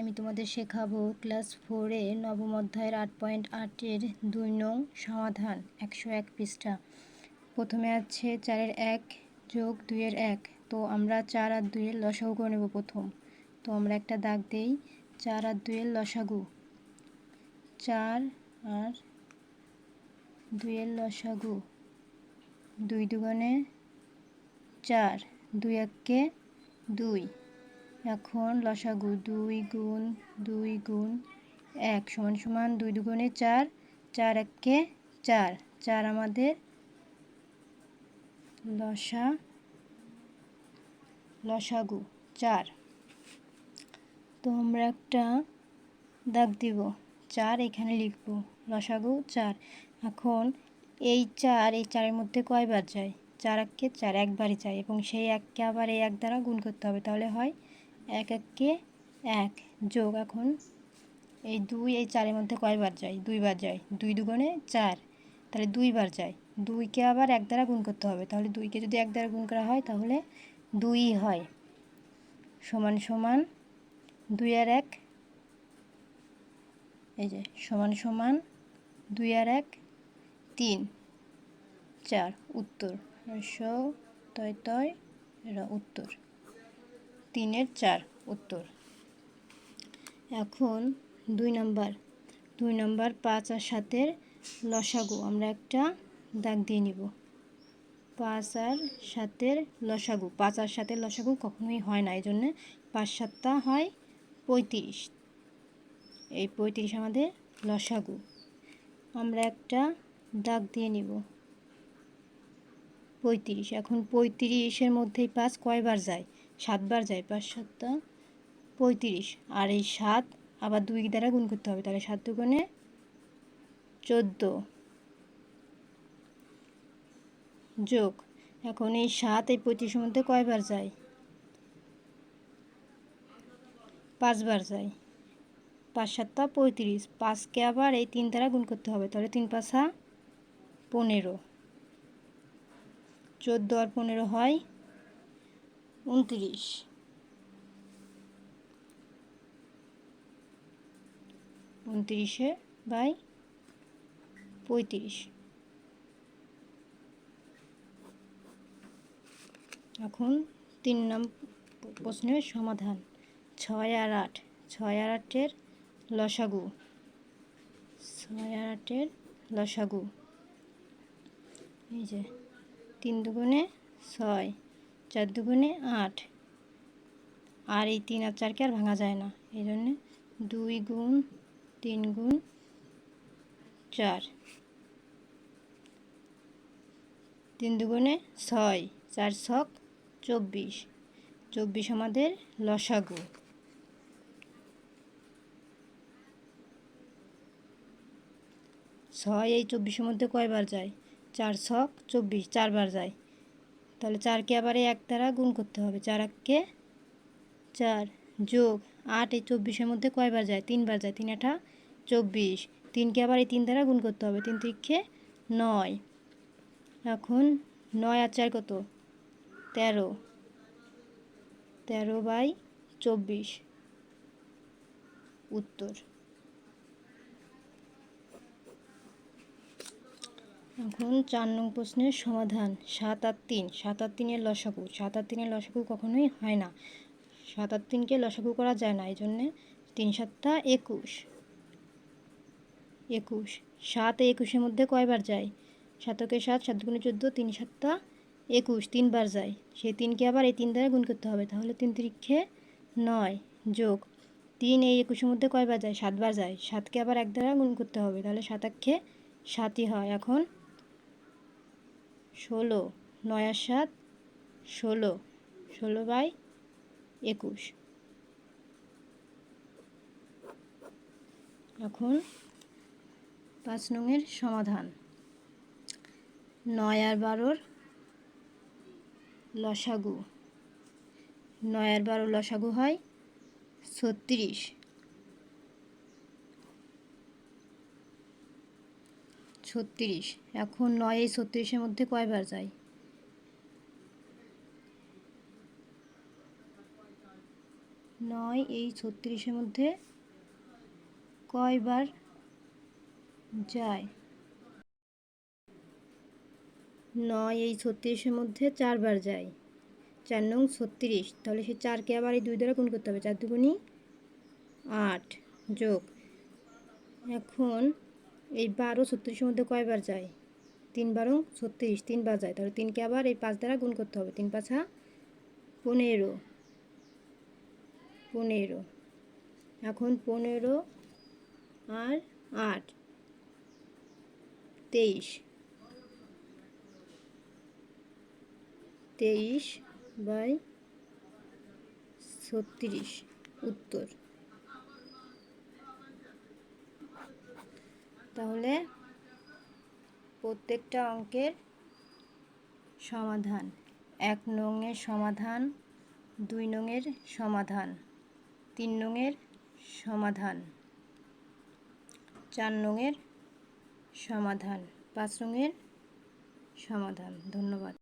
আমি তোমাদের শেখাবো ক্লাস ফোরে নবম অধ্যায়ের আট পয়েন্ট আটের দুই নং সমাধান, একশো এক পৃষ্ঠা। প্রথমে আছে চারের এক যোগ দুইয়ের এক। তো আমরা চার আর দুইয়ের লসাগু করে নেব প্রথম। তো আমরা একটা দাগ দেই, চার আর দুইয়ের লসাগু। চার আর দুইয়ের লসাগু, দুই দুগুণে চার, দুই এককে দুই। এখন লসাগু দুই গুণ দুই গুণ এক সমান সমান দুই দুগুণে চার চার এককে চার। চার আমাদের লসা, লসাগু, চার। তো আমরা একটা দাগ দিব। চার এখানে লিখব, লসাগু চার। এখন এই চার, এই চারের মধ্যে কয়বার যায়? চার এককে চার, একবারই যায় এবং সেই এককে আবার এই এক দ্বারা গুণ করতে হবে। তাহলে হয় এক এককে এক। যোগ এখন এই দুই, এই চারের মধ্যে কয়বার যায়? দুইবার যায়। দুই দুগুণে চার। তাহলে দুইবার যায়। দুইকে আবার এক দ্বারা গুণ করতে হবে। তাহলে দুইকে যদি এক দ্বারা গুণ করা হয়, তাহলে দুই হয়। সমান সমান দুই আর এক। এই যে, সমান সমান দুই আর এক, তিন। চার। উত্তর। তয় তয় এরা উত্তর। তিনের চার, উত্তর। এখন দুই নাম্বার। দুই নাম্বার পাঁচ আর সাতের লসাগু, আমরা একটা দাগ দিয়ে নিব। পাঁচ আর সাতের লসাগু, পাঁচ আর সাতের লসাগু কখনোই হয় না এই জন্যে পাঁচ সাতটা হয় পঁয়ত্রিশ। এই পঁয়ত্রিশ আমাদের লসাগু। আমরা একটা দাগ দিয়ে নিব। পঁয়ত্রিশ, এখন পঁয়ত্রিশের মধ্যেই পাঁচ কয়বার যায়? সাতবার যায়, পাঁচ সাতটা পঁয়ত্রিশ। আর এই সাত আবার দুই দ্বারা গুণ করতে হবে, তাহলে সাত দুগুণে চোদ্দ। যোগ। এখন এই সাত, এই পঁয়ত্রিশের মধ্যে কয়বার যায়? পাঁচবার যায়। পাঁচ সাতটা পঁয়ত্রিশ। পাঁচকে আবার এই তিন দ্বারা গুণ করতে হবে, তাহলে তিন, পাঁচা পনেরো। চোদ্দ আর পনেরো হয় উনত্রিশ। উনত্রিশে বাই পঁয়ত্রিশ। এখন তিন নাম প্রশ্নের সমাধান। ছয় আর আট। ছয় আর আটের লসাগু। ছয় আর আটের লসাগু। এই যে, তিন দুগুণে ছয়। চার দুগুণে আট। আর এই তিন আর চারকে আর ভাঙা যায় না। এই জন্যে দুই গুণ, তিন গুণ, চার। তিন দুগুণে ছয়, চার ছক চব্বিশ। চব্বিশ আমাদের লসাগু। ছয় এই চব্বিশের মধ্যে কয়বার যায়? চার ছক চব্বিশ, চারবার যায়। তাহলে চারকে আবার এই এক দ্বারা গুণ করতে হবে। চার এককে চার যোগ আট এই চব্বিশের মধ্যে কয়বার যায়? তিনবার যায়। তিন আঠা চব্বিশ। তিনকে আবার এই তিন দ্বারা গুণ করতে হবে। তিন তিরিক্ষে নয়। এখন নয় আর চার কত? তেরো। তেরো বাই চব্বিশ। উত্তর। এখন চার নং প্রশ্নের সমাধান। সাত আর তিন। সাত আর তিনের লসাগু। সাত আর তিনের লসাগু কখনোই হয় না। সাত আর তিনকে লসাগু করা যায় না এই জন্যে তিন সাতটা একুশ। একুশ। সাত একুশের মধ্যে কয়বার যায়? সাতকে সাত সাত গুণে চোদ্দ, তিন সাতটা একুশ, তিনবার যায়। সেই তিনকে আবার এই তিন দ্বারা গুণ করতে হবে। তাহলে তিন তিরিক্ষে নয় যোগ তিন এই একুশের মধ্যে কয়বার যায়? সাতবার যায়। সাতকে আবার এক দ্বারা গুণ করতে হবে। তাহলে সাত একে সাতই হয়। এখন ষোলো, নয় সাত, ষোলো ষোলো বাই একুশ। এখন পাঁচ নংয়ের সমাধান। নয় আর বারোর লসাগু। নয় আর বারো লসাগু হয় ছত্রিশ। ছত্রিশ। এখন নয় এই ছত্রিশের মধ্যে কয়বার যায়? নয় এই ছত্রিশের মধ্যে কয়বার যায়? নয় এই ছত্রিশের মধ্যে চারবার যায়। চার নং ছত্রিশ। তাহলে সেই চারকে আবার এই দুই দ্বারা গুণ করতে হবে। চার দুগুণি আট যোগ। এখন এই বারো ছত্রিশের মধ্যে কয়বার যায়? তিন বারো ছত্রিশ তিনবার যায়। তাহলে তিনকে আবার এই পাঁচ দ্বারা গুণ করতে হবে। তিন পাঁচা পনেরো পনেরো। এখন পনেরো আর আট, তেইশ। তেইশ বাই ছত্রিশ, উত্তর। তাহলে প্রত্যেকটা অঙ্কের সমাধান। এক নংয়ের সমাধান, দুই নংয়ের সমাধান, তিন নংয়ের সমাধান, চার নংয়ের সমাধান, পাঁচ নংয়ের সমাধান। ধন্যবাদ।